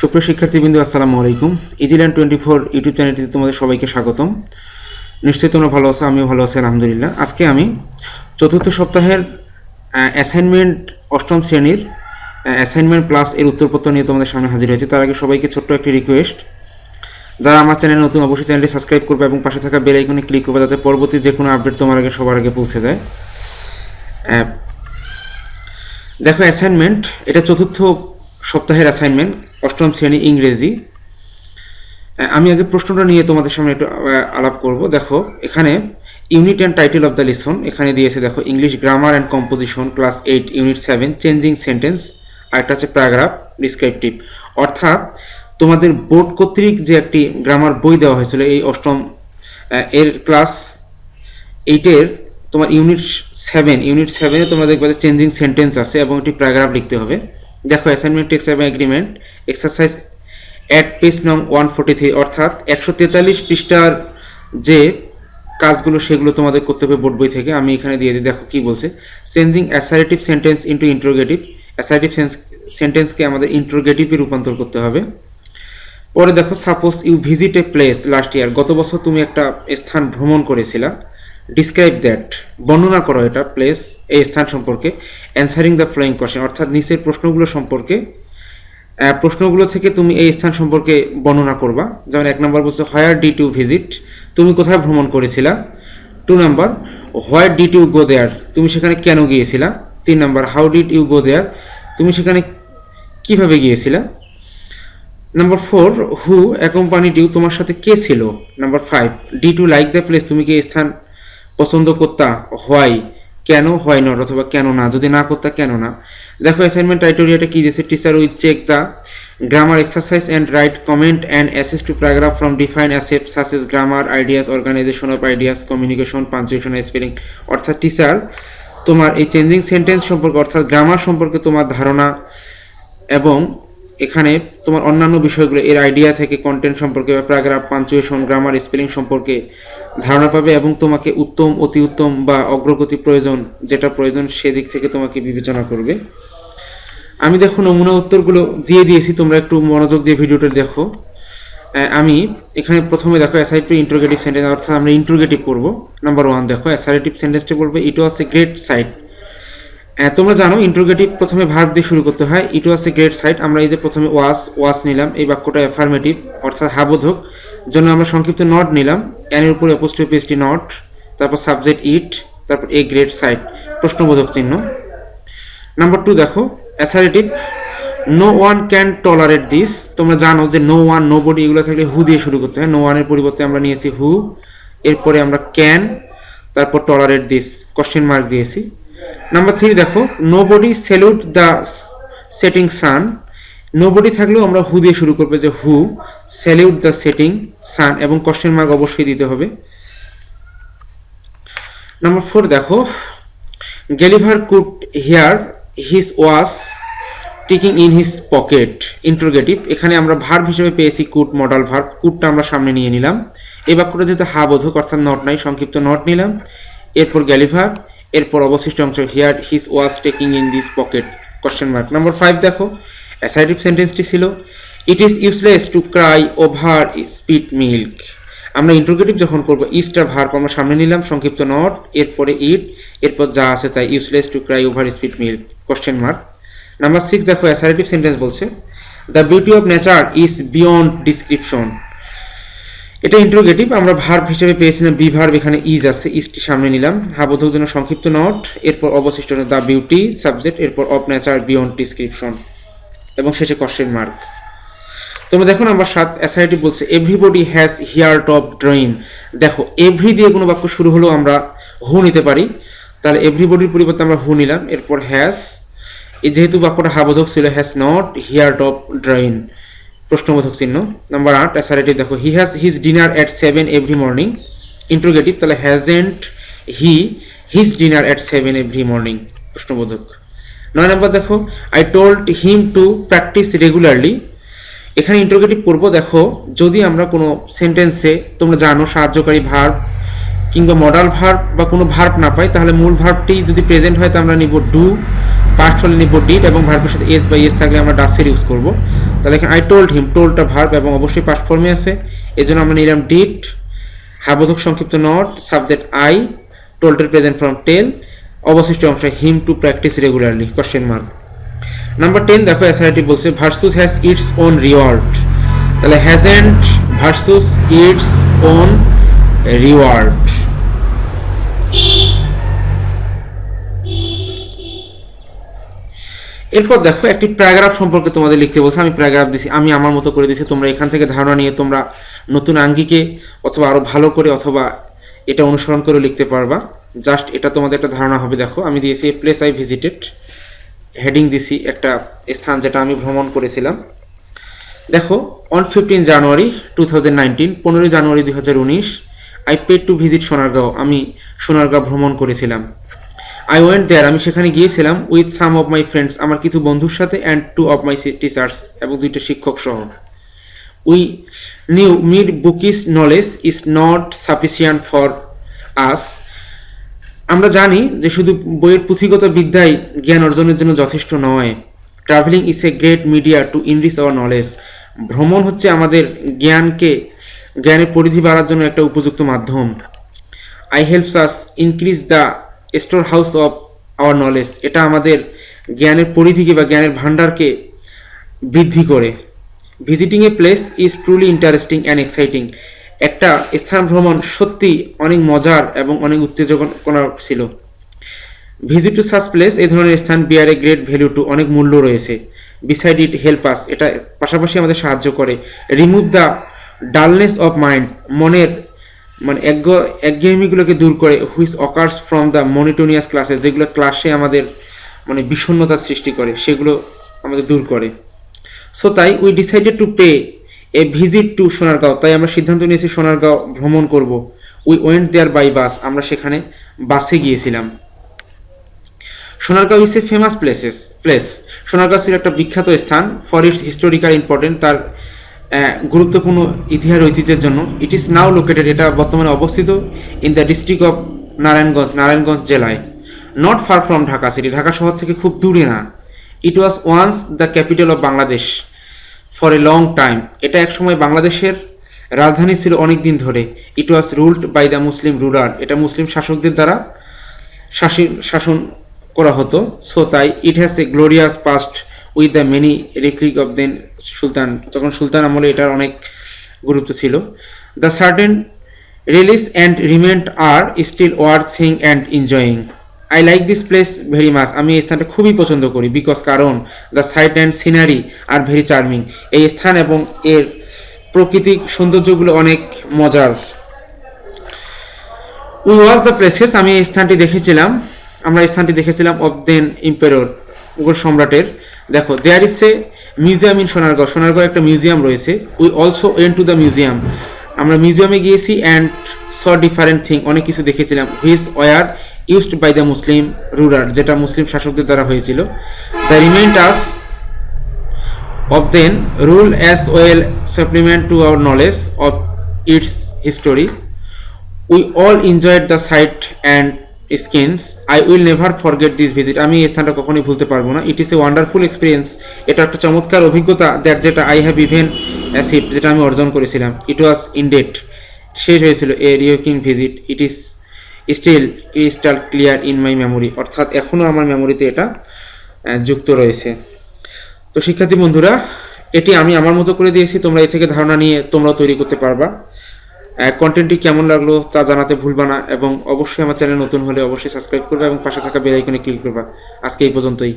সুপ্রিয় শিক্ষার্থীবৃন্দ, আসসালামু আলাইকুম। ইজিল্যান্ড টোয়েন্টি ফোর ইউটিউব চ্যানেলটিতে তোমাদের সবাইকে স্বাগতম। নিশ্চয়ই তোমরা ভালো আছো, আমিও ভালো আছি, আলহামদুলিল্লাহ। আজকে আমি চতুর্থ সপ্তাহের অ্যাসাইনমেন্ট অষ্টম শ্রেণির অ্যাসাইনমেন্ট প্লাস এর উত্তরপত্র নিয়ে তোমাদের সামনে হাজির হয়েছে। তার আগে সবাইকে ছোট্ট একটি রিকোয়েস্ট যারা আমার চ্যানেল নতুন, অবশ্যই চ্যানেলটি সাবস্ক্রাইব করবে এবং পাশে থাকা বেল আইকনে ক্লিক করবে যাতে পরবর্তী যে কোনো আপডেট তোমার আগে সবার আগে পৌঁছে যায়। দেখো অ্যাসাইনমেন্ট এটা চতুর্থ সপ্তাহের অ্যাসাইনমেন্ট অষ্টম শ্রেণি ইংরেজি। আমি আগে প্রশ্নটা নিয়ে তোমাদের সামনে একটু আলাপ করব। দেখো, এখানে unit and title of the listen এখানে দিয়েছে, দেখো English grammar and composition class eight unit seven changing sentence আর একটা হচ্ছে প্যারাগ্রাফ ডিসক্রিপটিভ অর্থাৎ, তোমাদের বোর্ড কর্তৃক যে একটি গ্রামার বই দেওয়া হয়েছিল, এই অষ্টম এর ক্লাস এইটের তোমার ইউনিট সেভেন ইউনিট সেভেনে তোমরা দেখবে চেঞ্জিং সেন্টেন্স আছে এবং একটি প্যারাগ্রাফ লিখতে হবে। দেখো অ্যাসাইনমেন্ট এবং এগ্রিমেন্ট এক্সারসাইজ অ্যাট পেজ নং ওয়ান ফোর্টি থ্রি অর্থাৎ একশো তেতাল্লিশ পৃষ্ঠার যে কাজগুলো সেগুলো তোমাদের করতে হবে বোর্ড বই থেকে, আমি এখানে দিয়ে দিই। দেখো, কি বলছে? Changing assertive sentence into interrogative assertive সেন্টেন্সকে আমাদের ইন্ট্রোগেটিভে রূপান্তর করতে হবে। পরে দেখো suppose you visit a place last year গত বছর তুমি একটা স্থান ভ্রমণ করেছিলা ডিসক্রাইব দ্যাট বর্ণনা করো এটা প্লেস এই স্থান সম্পর্কে অ্যান্সারিং দ্য ফ্লোয়িং কোশ্চেন অর্থাৎ নিচের প্রশ্নগুলো সম্পর্কে প্রশ্নগুলো থেকে তুমি এই স্থান সম্পর্কে বর্ণনা করবা। যেমন এক নম্বর বলছে হোয়ার ডি টু ভিজিট তুমি কোথায় ভ্রমণ করেছিলা? Two number where did you go there তুমি সেখানে কেন গিয়েছিলা? তিন number how did you go there তুমি সেখানে কীভাবে গিয়েছিলা? Number four who accompanied you তোমার সাথে কে ছিল? Number five did you like the place তুমি কি এই স্থান পছন্দ করতা হয়, কেন হয় নট অথবা কেন না, যদি না করতা কেন না? দেখো অ্যাসাইনমেন্ট টাইটোরিয়াটা কি দিয়েছে? Teacher will check the grammar exercise and write comment and assess two paragraph from define accept সাসেস grammar ideas organization of ideas communication punctuation spelling অর্থাৎ টিচার তোমার এই চেঞ্জিং সেন্টেন্স সম্পর্কে, অর্থাৎ গ্রামার সম্পর্কে তোমার ধারণা এবং এখানে তোমার অন্যান্য বিষয়গুলো, এর আইডিয়া থেকে কন্টেন্ট সম্পর্কে বা প্যারাগ্রাফ পাঞ্চুয়েশন গ্রামার স্পেলিং সম্পর্কে ধারণা পাবে এবং তোমাকে উত্তম, অতি উত্তম বা অগ্রগতি প্রয়োজন, যেটা প্রয়োজন সেদিক থেকে তোমাকে বিবেচনা করবে। আমি দেখো নমুনা উত্তরগুলো দিয়ে দিয়েছি, তোমরা একটু মনোযোগ দিয়ে ভিডিওটা দেখো। আমি এখানে প্রথমে দেখো অ্যাসাইড টু ইন্ট্রোগেটিভ সেন্টেন্স অর্থাৎ আমরা ইন্ট্রোগেটিভ করব নাম্বার ওয়ান দেখো অ্যাসারেটিভ সেন্টেন্সটা বলবে ইট ওয়াজ এ গ্রেট সাইট তোমরা জানো ইন্ট্রোগেটিভ প্রথমে ভার্ব দিয়ে শুরু করতে হয় ইট ওয়াজ এ গ্রেট সাইট আমরা এই যে প্রথমে ওয়াস ওয়াস নিলাম, এই বাক্যটা অ্যাফার্মেটিভ অর্থাৎ হাবোধক। জন্য আমরা সংক্ষিপ্ত নট নিলাম। এর উপরে অপোস্ট্রোপিএসটি নট তারপর সাবজেক্ট ইট তারপর এ গ্রেট সাইট প্রশ্নবোধক চিহ্ন। নাম্বার টু দেখো assertive no one can tolerate this তোমরা জানো যে নো ওয়ান নো বডি এগুলো থাকলে হু দিয়ে শুরু করতে হয়। নো ওয়ানের পরিবর্তে আমরা নিয়েছি হু এরপরে আমরা ক্যান তারপর টলারেট দিস কোশ্চেন মার্ক দিয়েছি। নাম্বার থ্রি দেখো nobody salute the setting sun nobody থাকলেও আমরা হু দিয়ে শুরু করব যে who salute the setting sun এবং কোশ্চেন মার্ক অবশ্যই দিতে হবে। নাম্বার ফোর দেখো Gulliver could hear his watch ticking in his pocket interrogative এখানে আমরা ভার্ব হিসেবে পেয়েছি কুট মডাল ভার্ব কুটটা আমরা সামনে নিয়ে নিলাম। এই বাক্যটা যেহেতু হা বোধক, অর্থাৎ নট নাই, সংক্ষিপ্ত নট নিলাম। এরপর গ্যালিভার এরপর অবশিষ্ট অংশ hear his watch ticking in this pocket question mark number five দেখো অ্যাসাইটিভ সেন্টেন্সটি ছিল it is useless to cry over spilt milk আমরা ইন্ট্রোগেটিভ যখন করব ইস্টার ভার্ব আমরা সামনে নিলাম, সংক্ষিপ্ত নট এরপরে ইট এরপর যা আছে তাই useless to cry over spilt milk question mark number six দেখো অ্যাসারেটিভ সেন্টেন্স বলছে the beauty of nature is beyond description এটা ইন্ট্রোগেটিভ আমরা ভার্ব হিসেবে পেয়েছিলাম বি ভার্ব এখানে ইজ আছে ইজটি সামনে নিলাম। হাবোধক জন্য সংক্ষিপ্ত নট এরপর অবশিষ্ট দ্য বিউটি সাবজেক্ট এরপর অফ নেচার বিয়ন্ড ডিসক্রিপশন এবং শেষে কোশ্চেন মার্ক তোমরা দেখো নাম্বার সাত অ্যাসাইটি বলছে everybody has here top drawing দেখো এভরি দিয়ে কোনো বাক্য শুরু হলেও আমরা হু নিতে পারি। তাহলে এভরিবডির পরিবর্তে আমরা হু নিলাম, এরপর হ্যাজ এই যেহেতু বাক্যটা হাবোধক ছিল has not here top drawing প্রশ্নবোধক চিহ্ন। নাম্বার আট অ্যাসারেটিভ দেখো he has his dinner at seven every morning interrogative তাহলে hasn't he his dinner at seven every morning প্রশ্নবোধক। নয় নম্বর দেখো I told him to practise regularly এখানে interrogative করব দেখো, যদি আমরা কোনো সেন্টেন্সে তোমরা জানো, সাহায্যকারী ভার্ব কিংবা মডাল ভার্ব বা কোনো ভার্ব না পাই, তাহলে মূল ভার্বটি যদি প্রেজেন্ট হয় তো আমরা নিব ডু পাস্ট হলে নিব ডিড এবং ভার্বের সাথে এস বা এস থাকলে আমরা ডাসের ইউজ করব। তাহলে এখানে আই টোল্ড হিম টোল্ডটা ভার্ব এবং অবশ্যই পাস্ট ফর্মে আছে। এই জন্য আমরা নিলাম ডিড হাবোধক সংক্ষিপ্ত নট সাবজেক্ট আই টোল্ডের প্রেজেন্ট ফর্ম টেল অবশিষ্ট অংশ him to practise regularly? Question mark number ten দেখো এসআইটি বলছে virtue has its own reward তাহলে hasn't virtue its own reward এরপর দেখো, একটি প্যারাগ্রাফ সম্পর্কে তোমাদের লিখতে বলছে, আমি প্যারাগ্রাফ দিছি, আমি আমার মতো করে দিছি, তোমরা এখান থেকে ধারণা নিয়ে তোমরা নতুন আঙ্গিকে অথবা আরও ভালো করে অথবা এটা অনুসরণ করে লিখতে পারবা। জাস্ট এটা তোমাদের একটা ধারণা হবে, দেখো, আমি দিয়েছি প্লেস আই ভিজিটেড হেডিং দিছি একটা স্থান যেটা আমি ভ্রমণ করেছিলাম। দেখো on fifteen January two thousand nineteen পনেরোই জানুয়ারি দুই হাজার উনিশ I paid to visit Sonargaon, আমি সোনারগাঁও ভ্রমণ করেছিলাম। আই ওয়েন্ট দেয়ার আমি সেখানে গিয়েছিলাম with some of my friends আমার কিছু বন্ধুর সাথে and two of my teachers এবং দুইটা শিক্ষক সহ। We knew mere bookish knowledge is not sufficient for us আমরা জানি যে শুধু বইয়ের পুঁথিগত বিদ্যাই জ্ঞান অর্জনের জন্য যথেষ্ট নয়। Travelling is a great media to enrich our knowledge ভ্রমণ হচ্ছে আমাদের জ্ঞানকে, জ্ঞানের পরিধি বাড়ার জন্য একটা উপযুক্ত মাধ্যম। I helps us increase the store house of our knowledge এটা আমাদের জ্ঞানের পরিধিকে বা জ্ঞানের ভাণ্ডারকে বৃদ্ধি করে। Visiting a place is truly interesting and exciting একটা স্থান ভ্রমণ সত্যি অনেক মজার এবং অনেক উত্তেজনা ছিল। ভিজিট টু সাস প্লেস এই ধরনের স্থান বিয়ার গ্রেট ভ্যালু টু অনেক মূল্য রয়েছে। বিসাইড ইট হেল্প আস এটা পাশাপাশি আমাদের সাহায্য করে। Remove the dullness of mind মনের মানে একগ, একঘেয়েমিগুলোকে দূর করে। Which occurs from the monotonous ক্লাসে যেগুলো ক্লাসে আমাদের মানে বিষণ্ণতার সৃষ্টি করে। সেগুলো আমাদের দূর করে। সো তাই we decided to pay a visit to Sonargaon তাই আমরা সিদ্ধান্ত নিয়েছি সোনারগাঁও ভ্রমণ করব। We went there by bus আমরা সেখানে বাসে গিয়েছিলাম। Sonargaon is a famous places place Sonargaon ছিল একটা বিখ্যাত স্থান ফর ইটস হিস্টোরিক্যাল ইম্পর্টেন্ট তার গুরুত্বপূর্ণ ইতিহাস ঐতিহ্যের জন্য। ইট ইজ নাও লোকেটেড এটা বর্তমানে অবস্থিত in the district of Narayanganj Narayanganj জেলায়। Not far from Dhaka city Dhaka শহর থেকে খুব দূরে না। It was once the capital of Bangladesh for a long time এটা একসময় বাংলাদেশের রাজধানী ছিল অনেক দিন ধরে। It was ruled by the Muslim ruler এটা মুসলিম শাসকদের দ্বারা শাসন শাসন করা হতো। সো তাই it has a glorious past with the many relics of then sultan. তখন সুলতান আমলে এটার অনেক গুরুত্ব ছিল। The certain relics and remnant are still worth seeing and enjoying I like this place very much আমি এই স্থানটা খুবই পছন্দ করি বিকজ কারণ the sight and scenery are very charming এই স্থান এবং এর প্রাকৃতিক সৌন্দর্যগুলো অনেক মজার। উই ওয়াজ দ্য প্লেসেস আমি এই স্থানটি দেখেছিলাম। আমরা এই স্থানটি দেখেছিলাম অফ দেন ইম্পেরর মুঘল সম্রাটের। দেখো there is a museum in Sonargaon Sonargaon একটা মিউজিয়াম রয়েছে। We also went to the museum আমরা মিউজিয়ামে গিয়েছি অ্যান্ড স ডিফারেন্ট থিং অনেক কিছু দেখেছিলাম। Which were used by the Muslim ruler যেটা মুসলিম শাসকদের দ্বারা হয়েছিল। The remnants of then rule as well, supplement to our knowledge of its history. We all enjoyed the sight and skins, i will never forget this visit আমি এই স্থানটা কখনোই ভুলতে পারব না। ইট ইস এ ওয়ান্ডারফুল এক্সপিরিয়েন্স এটা একটা চমৎকার অভিজ্ঞতা দ্যাট যেটা আই হ্যাভ ইভেন অ্যাসিভ যেটা আমি অর্জন করেছিলাম। ইট ওয়াজ ইনডেট শেষ হয়েছিল a rocking visit it is still crystal clear in my memory অর্থাৎ এখনও আমার মেমোরিতে এটা যুক্ত রয়েছে। তো শিক্ষার্থী বন্ধুরা, এটি আমি আমার মতো করে দিয়েছি। তোমরা এ থেকে ধারণা নিয়ে তোমরাও তৈরি করতে পারবা। কন্টেন্টটি কেমন লাগল তা জানাতে ভুলবা না এবং অবশ্যই আমার চ্যানেল নতুন হলে অবশ্যই সাবস্ক্রাইব করবে এবং পাশে থাকা বেল আইকনে ক্লিক করবা। আজকে এই পর্যন্তই।